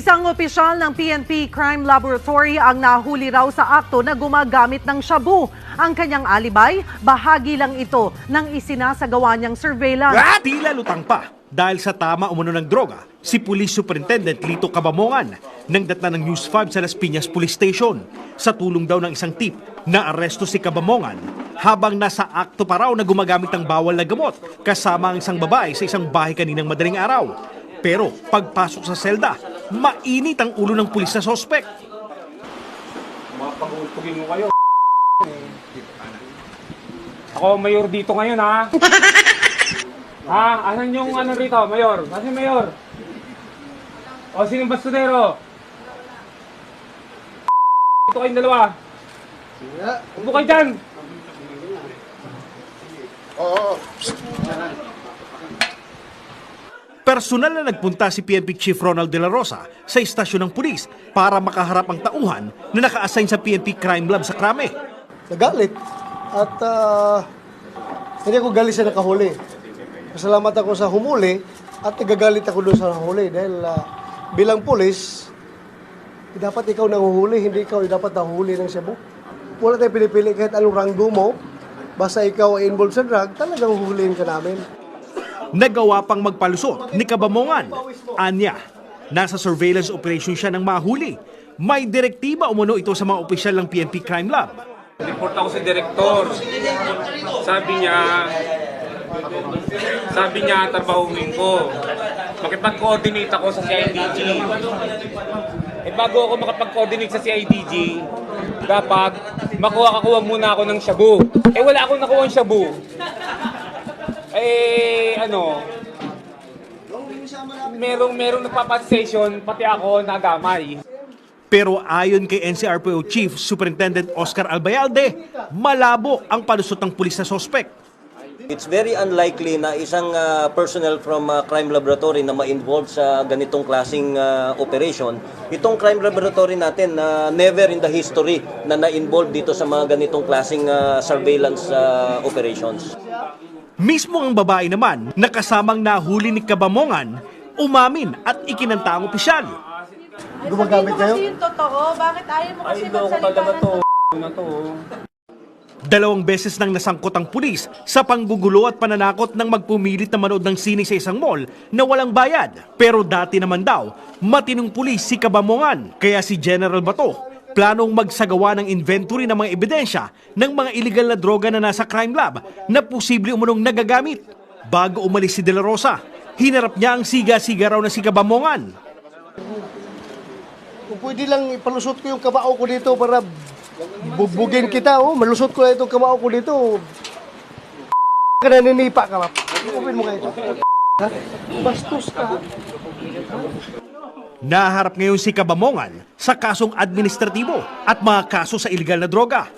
Isang opisyal ng PNP Crime Laboratory ang nahuli raw sa akto na gumagamit ng shabu. Ang kanyang alibay, bahagi lang ito ng isinasagawa niyang surveillance. At tila lutang pa dahil sa tama umano ng droga, si Police Superintendent Lito Cabamongan nang datna ng News 5 sa Las Piñas Police Station. Sa tulong daw ng isang tip, na aresto si Cabamongan habang nasa akto pa raw na gumagamit ng bawal na gamot kasama ang isang babae sa isang bahay kaninang madaling araw. Pero pagpasok sa selda, mainit ang ulo ng pulis sa sospek. Mga pag-uultugin mo kayo. Ako mayor dito ngayon ha. ha? Asan yung ano rito, mayor? Asan mayor? O sinong bastudero? Ito kayong dalawa. Upo kayo dyan. Personal na nagpunta si PNP Chief Ronald De La Rosa sa istasyon ng pulis para makaharap ang tauhan na naka-assign sa PNP Crime Lab sa Krame. nagalit at ah, hindi ako galit sa nakahuli. Pasalamat ako sa humuli at nagagalit ako doon sa nahuli dahil ah, bilang pulis, dapat ikaw nanguhuli, hindi ikaw dapat nahuli ng Cebu. Wala tayong pinipili kahit anong ranggo mo, basta ikaw ay involved sa drug, talagang huhulihin ka namin. Nagawa pang magpalusot ni Kabamongan. Anya, nasa surveillance operation siya ng mahuli. May direktiba umano ito sa mga opisyal ng PNP Crime Lab. Report ako sa direktor. Sabi niya, sabi niya trabahuin ko. Makipag-coordinate ako sa CIDG. Eh bago ako makapag-coordinate sa CIDG, dapat makuha-kakuha muna ako ng shabu. Eh wala akong nakuha ng shabu. Eh ano, merong merong nagpapat-session, pati ako nagamay. Pero ayon kay NCRPO Chief Superintendent Oscar Albayalde, malabo ang palusot ng pulis sa sospek. It's very unlikely na isang ah, personnel from ah, crime laboratory na ma-involve sa ganitong klasing ah, operation. Itong crime laboratory natin na never in the history na na-involve dito sa mga ganitong klasing ah, surveillance ah, operations. Mismo ang babae naman na kasamang nahuli ni Kabamongan, umamin at ikinanta ang opisyal. Gumagamit Sabihin mo kayo? kasi yung totoo. Bakit ayaw mo kasi Ay, magsalita ng to. Na to. Dalawang beses nang nasangkot ang pulis sa panggugulo at pananakot ng magpumilit na manood ng sine sa isang mall na walang bayad. Pero dati naman daw, matinong pulis si Kabamongan. Kaya si General Bato, planong magsagawa ng inventory ng mga ebidensya ng mga illegal na droga na nasa crime lab na posible umunong nagagamit. Bago umalis si De La Rosa, hinarap niya ang siga-siga raw na si Kabamongan. Kung pwede lang ipalusot ko yung kamao ko dito para bubugin kita, oh. Malusot ko na itong kamao ko dito. ka naninipa ka, map. Open mo kayo. Ha? Bastos ka. Naharap ngayon si Kabamongan sa kasong administratibo at mga kaso sa iligal na droga.